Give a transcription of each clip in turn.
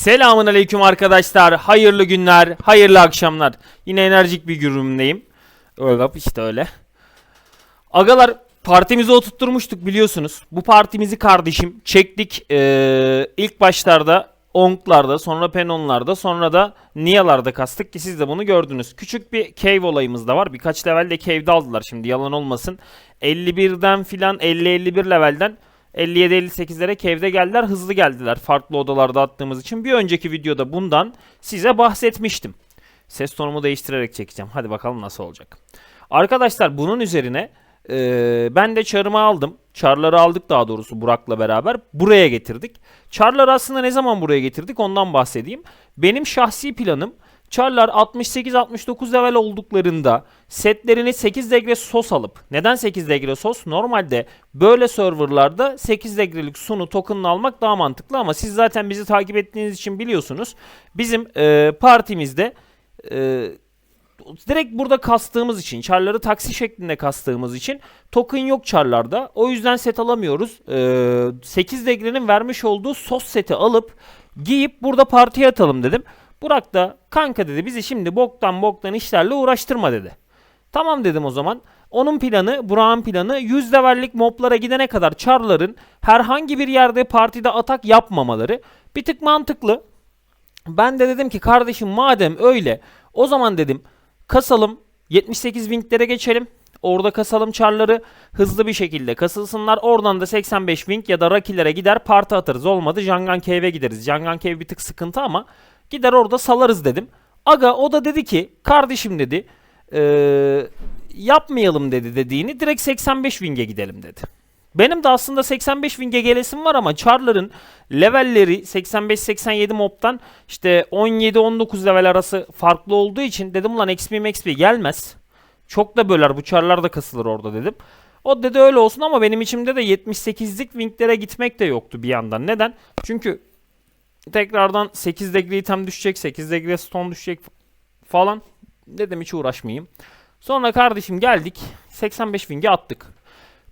Selamun aleyküm arkadaşlar. Hayırlı günler, hayırlı akşamlar. Yine enerjik bir günümdeyim. Öyle işte öyle. Agalar partimizi oturtturmuştuk biliyorsunuz. Bu partimizi kardeşim çektik ee, ilk başlarda Onk'larda, sonra Penon'larda, sonra da Nia'larda kastık ki siz de bunu gördünüz. Küçük bir cave olayımız da var. Birkaç levelde cave'de aldılar şimdi yalan olmasın. 51'den filan 50-51 levelden 57-58'lere cave'de geldiler. Hızlı geldiler farklı odalarda attığımız için. Bir önceki videoda bundan size bahsetmiştim. Ses tonumu değiştirerek çekeceğim. Hadi bakalım nasıl olacak. Arkadaşlar bunun üzerine ee, ben de çarımı aldım. Çarları aldık daha doğrusu Burak'la beraber. Buraya getirdik. Çarları aslında ne zaman buraya getirdik ondan bahsedeyim. Benim şahsi planım Çarlar 68-69 level olduklarında setlerini 8 degre sos alıp neden 8 degre sos? Normalde böyle serverlarda 8 degrelik sunu token'ını almak daha mantıklı ama siz zaten bizi takip ettiğiniz için biliyorsunuz. Bizim e, partimizde e, direkt burada kastığımız için, çarları taksi şeklinde kastığımız için token yok çarlarda. O yüzden set alamıyoruz. Ee, 8 degrenin vermiş olduğu sos seti alıp giyip burada partiye atalım dedim. Burak da kanka dedi bizi şimdi boktan boktan işlerle uğraştırma dedi. Tamam dedim o zaman. Onun planı, Burak'ın planı 100 levellik moblara gidene kadar çarların herhangi bir yerde partide atak yapmamaları. Bir tık mantıklı. Ben de dedim ki kardeşim madem öyle o zaman dedim kasalım 78 winklere geçelim. Orada kasalım çarları hızlı bir şekilde kasılsınlar. Oradan da 85 wing ya da rakilere gider parti atarız. Olmadı Jangan Cave'e gideriz. Jangan Cave bir tık sıkıntı ama gider orada salarız dedim. Aga o da dedi ki kardeşim dedi eee, yapmayalım dedi dediğini direkt 85 wing'e gidelim dedi. Benim de aslında 85 wing'e gelesim var ama Char'ların levelleri 85-87 mob'tan işte 17-19 level arası farklı olduğu için dedim ulan XP XP gelmez. Çok da böler bu Char'lar da kasılır orada dedim. O dedi öyle olsun ama benim içimde de 78'lik wing'lere gitmek de yoktu bir yandan. Neden? Çünkü tekrardan 8 degree item düşecek, 8 degree stone düşecek falan. Dedim hiç uğraşmayayım. Sonra kardeşim geldik 85 wing'e attık.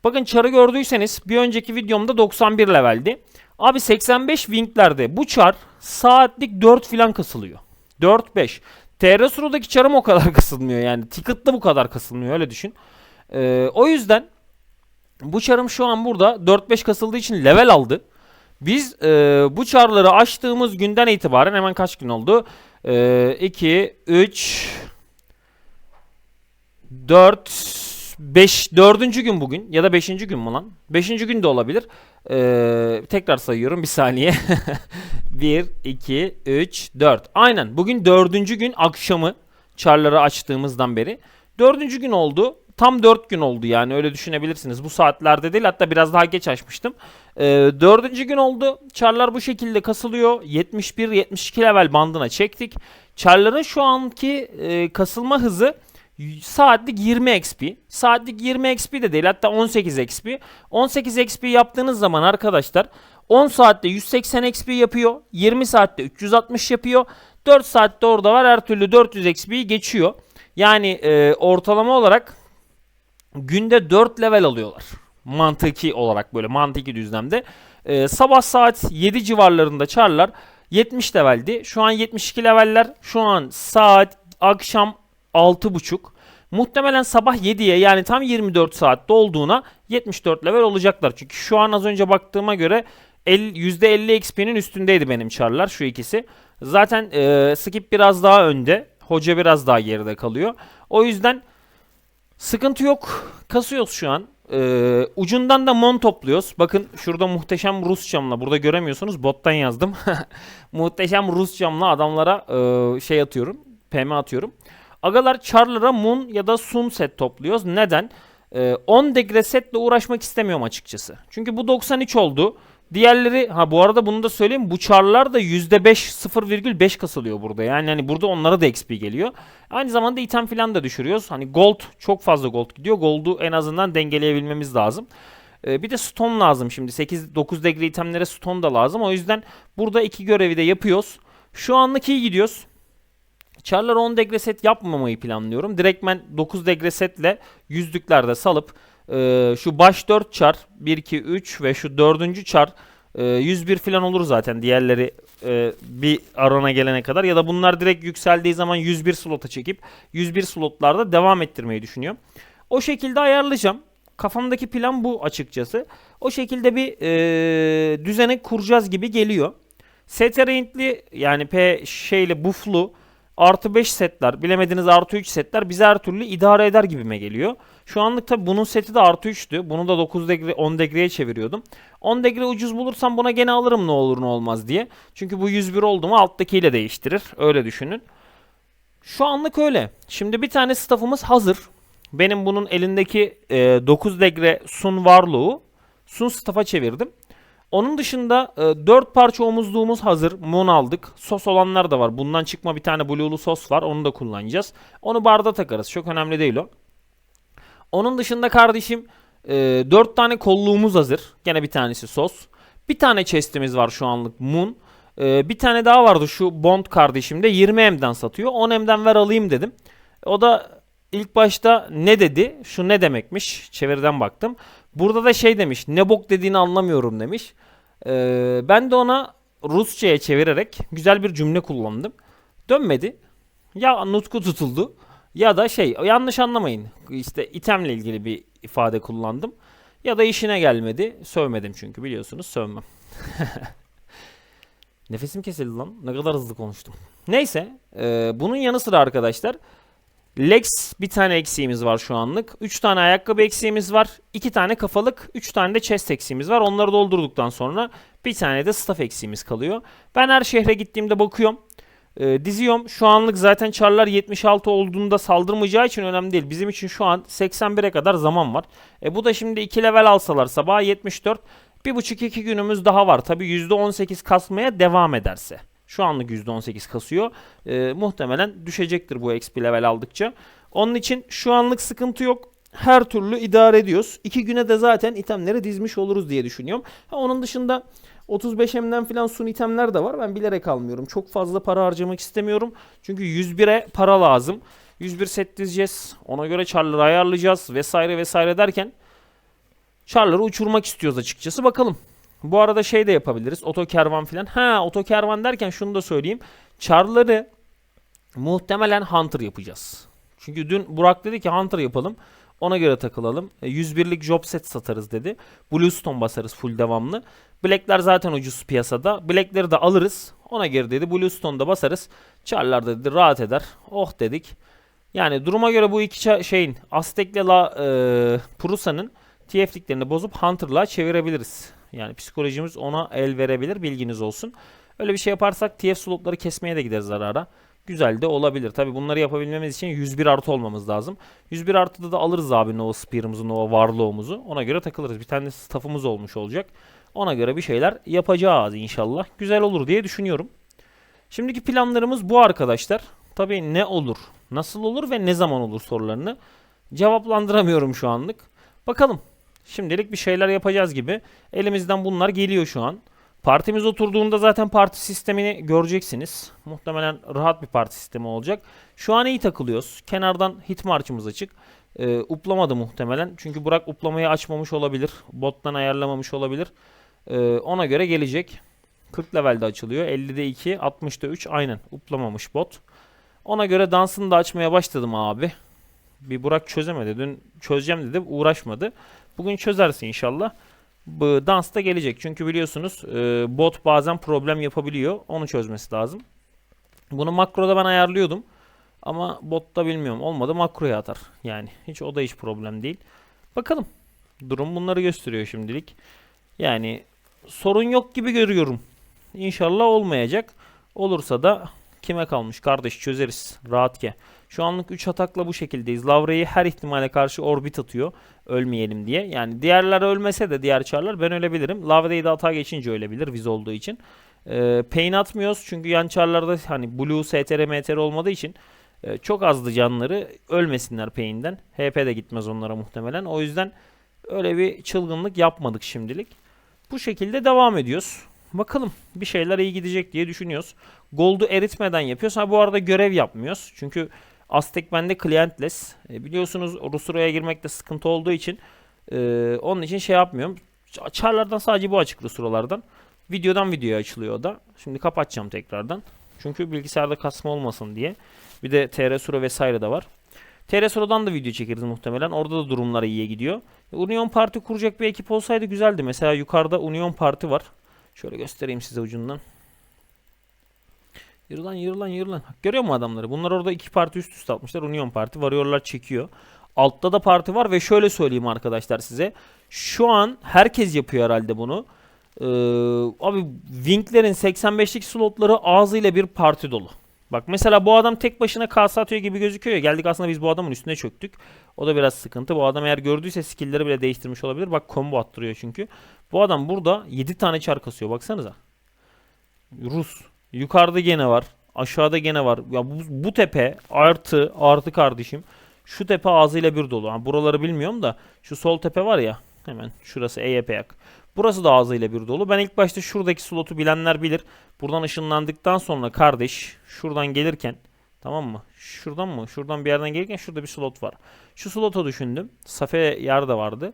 Bakın çarı gördüyseniz bir önceki videomda 91 leveldi. Abi 85 winglerde bu çar saatlik 4 filan kasılıyor. 4-5. TR Suro'daki çarım o kadar kasılmıyor yani. Ticket'lı bu kadar kasılmıyor öyle düşün. Ee, o yüzden bu çarım şu an burada 4-5 kasıldığı için level aldı. Biz e, bu çarları açtığımız günden itibaren hemen kaç gün oldu? E, 2, 3, 4, 5 dördüncü gün bugün ya da beşinci gün mü lan? Beşinci gün de olabilir. Ee, tekrar sayıyorum bir saniye. 1, 2, 3, 4. Aynen bugün dördüncü gün akşamı çarları açtığımızdan beri. Dördüncü gün oldu. Tam 4 gün oldu yani öyle düşünebilirsiniz. Bu saatlerde değil hatta biraz daha geç açmıştım. Ee, dördüncü gün oldu. Çarlar bu şekilde kasılıyor. 71-72 level bandına çektik. Çarların şu anki e, kasılma hızı saatlik 20 XP. Saatlik 20 XP de değil hatta 18 XP. 18 XP yaptığınız zaman arkadaşlar 10 saatte 180 XP yapıyor. 20 saatte 360 yapıyor. 4 saatte orada var her türlü 400 XP'yi geçiyor. Yani e, ortalama olarak günde 4 level alıyorlar. Mantıki olarak böyle mantıki düzlemde. E, sabah saat 7 civarlarında çarlar 70 leveldi. Şu an 72 leveller. Şu an saat akşam 6.30. Muhtemelen sabah 7'ye yani tam 24 saatte olduğuna 74 level olacaklar. Çünkü şu an az önce baktığıma göre el- %50 XP'nin üstündeydi benim çarlar şu ikisi. Zaten e, skip biraz daha önde. Hoca biraz daha geride kalıyor. O yüzden sıkıntı yok. Kasıyoruz şu an. Ee, ucundan da mon topluyoruz. Bakın şurada muhteşem Rus camla. Burada göremiyorsunuz. Bottan yazdım. muhteşem Rus camla adamlara e, şey atıyorum. PM atıyorum. Agalar Charler'a Moon ya da Sun set topluyoruz. Neden? Ee, 10 degre setle uğraşmak istemiyorum açıkçası. Çünkü bu 93 oldu. Diğerleri ha bu arada bunu da söyleyeyim. Bu charlar da %5 0,5 kasılıyor burada. Yani hani burada onlara da XP geliyor. Aynı zamanda item filan da düşürüyoruz. Hani gold çok fazla gold gidiyor. Gold'u en azından dengeleyebilmemiz lazım. Ee, bir de stone lazım şimdi. 8 9 degre itemlere stone da lazım. O yüzden burada iki görevi de yapıyoruz. Şu anlık iyi gidiyoruz. Char'lar 10 degre set yapmamayı planlıyorum. Direktmen 9 degre setle yüzlüklerde salıp e, şu baş 4 char 1 2 3 ve şu 4. char e, 101 falan olur zaten. Diğerleri e, bir arana gelene kadar ya da bunlar direkt yükseldiği zaman 101 slota çekip 101 slotlarda devam ettirmeyi düşünüyorum. O şekilde ayarlayacağım. Kafamdaki plan bu açıkçası. O şekilde bir e, düzene kuracağız gibi geliyor. Renkli yani P şeyle bufflu artı 5 setler bilemediniz artı 3 setler bize her türlü idare eder gibime geliyor. Şu anlık tabi bunun seti de artı 3'tü. Bunu da 9 degree 10 degreye çeviriyordum. 10 degree ucuz bulursam buna gene alırım ne olur ne olmaz diye. Çünkü bu 101 oldu mu alttakiyle değiştirir. Öyle düşünün. Şu anlık öyle. Şimdi bir tane staff'ımız hazır. Benim bunun elindeki e, 9 degre Sun Warlock'u Sun staff'a çevirdim. Onun dışında e, 4 parça omuzluğumuz hazır. Moon aldık. Sos olanlar da var. Bundan çıkma bir tane blue'lu sos var. Onu da kullanacağız. Onu barda takarız. Çok önemli değil o. Onun dışında kardeşim e, 4 tane kolluğumuz hazır. Gene bir tanesi sos. Bir tane chest'imiz var şu anlık Moon. E, bir tane daha vardı şu Bond kardeşim de 20M'den satıyor. 10M'den ver alayım dedim. O da ilk başta ne dedi? Şu ne demekmiş? Çeviriden baktım. Burada da şey demiş. Ne bok dediğini anlamıyorum demiş. Ee, ben de ona Rusça'ya çevirerek güzel bir cümle kullandım. Dönmedi. Ya nutku tutuldu ya da şey yanlış anlamayın. İşte itemle ilgili bir ifade kullandım. Ya da işine gelmedi. Sövmedim çünkü biliyorsunuz sövmem. Nefesim kesildi lan. Ne kadar hızlı konuştum. Neyse. e, bunun yanı sıra arkadaşlar Lex bir tane eksiğimiz var şu anlık. 3 tane ayakkabı eksiğimiz var. 2 tane kafalık, 3 tane de chest eksiğimiz var. Onları doldurduktan sonra bir tane de staff eksiğimiz kalıyor. Ben her şehre gittiğimde bakıyorum. Ee, diziyorum. Şu anlık zaten çarlar 76 olduğunda saldırmayacağı için önemli değil. Bizim için şu an 81'e kadar zaman var. E, bu da şimdi 2 level alsalar sabah 74. 1,5-2 günümüz daha var. Tabi %18 kasmaya devam ederse. Şu anlık %18 kasıyor. Ee, muhtemelen düşecektir bu XP level aldıkça. Onun için şu anlık sıkıntı yok. Her türlü idare ediyoruz. 2 güne de zaten itemleri dizmiş oluruz diye düşünüyorum. Ha, onun dışında 35M'den falan sun itemler de var. Ben bilerek almıyorum. Çok fazla para harcamak istemiyorum. Çünkü 101'e para lazım. 101 set dizeceğiz. Ona göre çarları ayarlayacağız vesaire vesaire derken çarları uçurmak istiyoruz açıkçası. Bakalım. Bu arada şey de yapabiliriz. Otokervan falan. Ha otokervan derken şunu da söyleyeyim. Char'ları muhtemelen Hunter yapacağız. Çünkü dün Burak dedi ki Hunter yapalım. Ona göre takılalım. E, 101'lik job set satarız dedi. Bluestone basarız full devamlı. Black'ler zaten ucuz piyasada. Black'leri de alırız. Ona göre dedi. Bluestone'da basarız. Char'lar da dedi rahat eder. Oh dedik. Yani duruma göre bu iki şeyin Aztek'le La e, Prusa'nın TF'liklerini bozup Hunter'la çevirebiliriz. Yani psikolojimiz ona el verebilir bilginiz olsun. Öyle bir şey yaparsak TF slotları kesmeye de gideriz ara ara. Güzel de olabilir. Tabi bunları yapabilmemiz için 101 artı olmamız lazım. 101 artıda da alırız abi Nova Spear'ımızı, Nova Warlock'umuzu. Ona göre takılırız. Bir tane staff'ımız olmuş olacak. Ona göre bir şeyler yapacağız inşallah. Güzel olur diye düşünüyorum. Şimdiki planlarımız bu arkadaşlar. Tabi ne olur, nasıl olur ve ne zaman olur sorularını cevaplandıramıyorum şu anlık. Bakalım. Şimdilik bir şeyler yapacağız gibi. Elimizden bunlar geliyor şu an. Partimiz oturduğunda zaten parti sistemini göreceksiniz. Muhtemelen rahat bir parti sistemi olacak. Şu an iyi takılıyoruz. Kenardan hit marchımız açık. Ee, uplamadı muhtemelen. Çünkü Burak uplamayı açmamış olabilir. Bottan ayarlamamış olabilir. Ee, ona göre gelecek. 40 levelde açılıyor. 50'de 2, 60'da 3 aynen uplamamış bot. Ona göre dansını da açmaya başladım abi. Bir Burak çözemedi. Dün çözeceğim dedi uğraşmadı. Bugün çözersin inşallah. Bu dans da gelecek. Çünkü biliyorsunuz e, bot bazen problem yapabiliyor. Onu çözmesi lazım. Bunu makroda ben ayarlıyordum. Ama botta bilmiyorum. Olmadı makroya atar. Yani hiç o da hiç problem değil. Bakalım. Durum bunları gösteriyor şimdilik. Yani sorun yok gibi görüyorum. İnşallah olmayacak. Olursa da kime kalmış kardeş çözeriz. Rahat ke. Şu anlık 3 atakla bu şekildeyiz. Lavre'yi her ihtimale karşı orbit atıyor. Ölmeyelim diye. Yani diğerler ölmese de diğer çarlar ben ölebilirim. Lavre'yi de hata geçince ölebilir viz olduğu için. Ee, pain atmıyoruz çünkü yan çarlarda hani blue, str, mtr olmadığı için e, çok azdı canları. Ölmesinler pain'den. HP de gitmez onlara muhtemelen. O yüzden öyle bir çılgınlık yapmadık şimdilik. Bu şekilde devam ediyoruz. Bakalım bir şeyler iyi gidecek diye düşünüyoruz. Gold'u eritmeden yapıyoruz. Ha bu arada görev yapmıyoruz. Çünkü Aztek bende clientless. E, biliyorsunuz Rusura'ya girmekte sıkıntı olduğu için e, onun için şey yapmıyorum. Çarlardan sadece bu açık Rusura'lardan. Videodan videoya açılıyor da. Şimdi kapatacağım tekrardan. Çünkü bilgisayarda kasma olmasın diye. Bir de TR Sura vesaire de var. TR Sura'dan da video çekeriz muhtemelen. Orada da durumlar iyiye gidiyor. Union Parti kuracak bir ekip olsaydı güzeldi. Mesela yukarıda Union Parti var. Şöyle göstereyim size ucundan. Yürü lan yürü lan yürü lan. Görüyor mu adamları? Bunlar orada iki parti üst üste atmışlar. Union Parti. Varıyorlar çekiyor. Altta da parti var ve şöyle söyleyeyim arkadaşlar size. Şu an herkes yapıyor herhalde bunu. Ee, abi Winkler'in 85'lik slotları ağzıyla bir parti dolu. Bak mesela bu adam tek başına kasa atıyor gibi gözüküyor ya. Geldik aslında biz bu adamın üstüne çöktük. O da biraz sıkıntı. Bu adam eğer gördüyse skill'leri bile değiştirmiş olabilir. Bak combo attırıyor çünkü. Bu adam burada 7 tane çar kasıyor. Baksanıza. Rus. Yukarıda gene var. Aşağıda gene var. Ya bu, bu tepe artı artı kardeşim. Şu tepe ağzıyla bir dolu. Ha, buraları bilmiyorum da şu sol tepe var ya. Hemen şurası EYP yak. Burası da ağzıyla bir dolu. Ben ilk başta şuradaki slotu bilenler bilir. Buradan ışınlandıktan sonra kardeş şuradan gelirken tamam mı? Şuradan mı? Şuradan bir yerden gelirken şurada bir slot var. Şu slota düşündüm. Safe yer de vardı.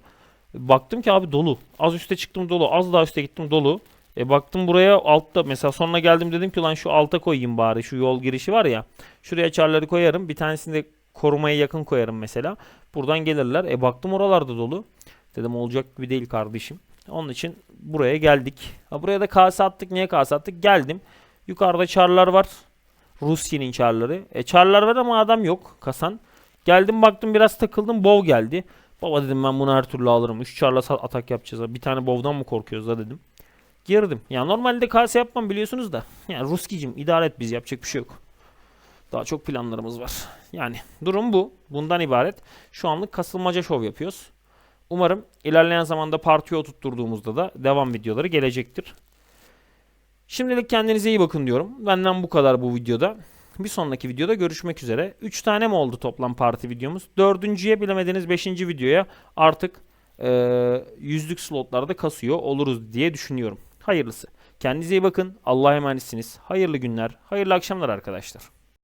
Baktım ki abi dolu. Az üste çıktım dolu. Az daha üste gittim dolu. E baktım buraya altta mesela sonuna geldim dedim ki lan şu alta koyayım bari şu yol girişi var ya. Şuraya çarları koyarım. Bir tanesini de korumaya yakın koyarım mesela. Buradan gelirler. E baktım oralarda dolu. Dedim olacak gibi değil kardeşim. Onun için buraya geldik. Ha buraya da kase attık. Niye kase attık? Geldim. Yukarıda çarlar var. Rusya'nın çarları. E çarlar var ama adam yok kasan. Geldim baktım biraz takıldım. Bov geldi. Baba dedim ben bunu her türlü alırım. 3 çarla atak yapacağız. Bir tane bovdan mı korkuyoruz da dedim. Girdim. Ya normalde kase yapmam biliyorsunuz da. Yani Ruskicim idare et biz yapacak bir şey yok. Daha çok planlarımız var. Yani durum bu. Bundan ibaret. Şu anlık kasılmaca şov yapıyoruz. Umarım ilerleyen zamanda partiye oturtturduğumuzda da devam videoları gelecektir. Şimdilik kendinize iyi bakın diyorum. Benden bu kadar bu videoda. Bir sonraki videoda görüşmek üzere. 3 tane mi oldu toplam parti videomuz? Dördüncüye bilemediğiniz 5. videoya artık eee, yüzlük slotlarda kasıyor oluruz diye düşünüyorum. Hayırlısı. Kendinize iyi bakın. Allah'a emanetsiniz. Hayırlı günler, hayırlı akşamlar arkadaşlar.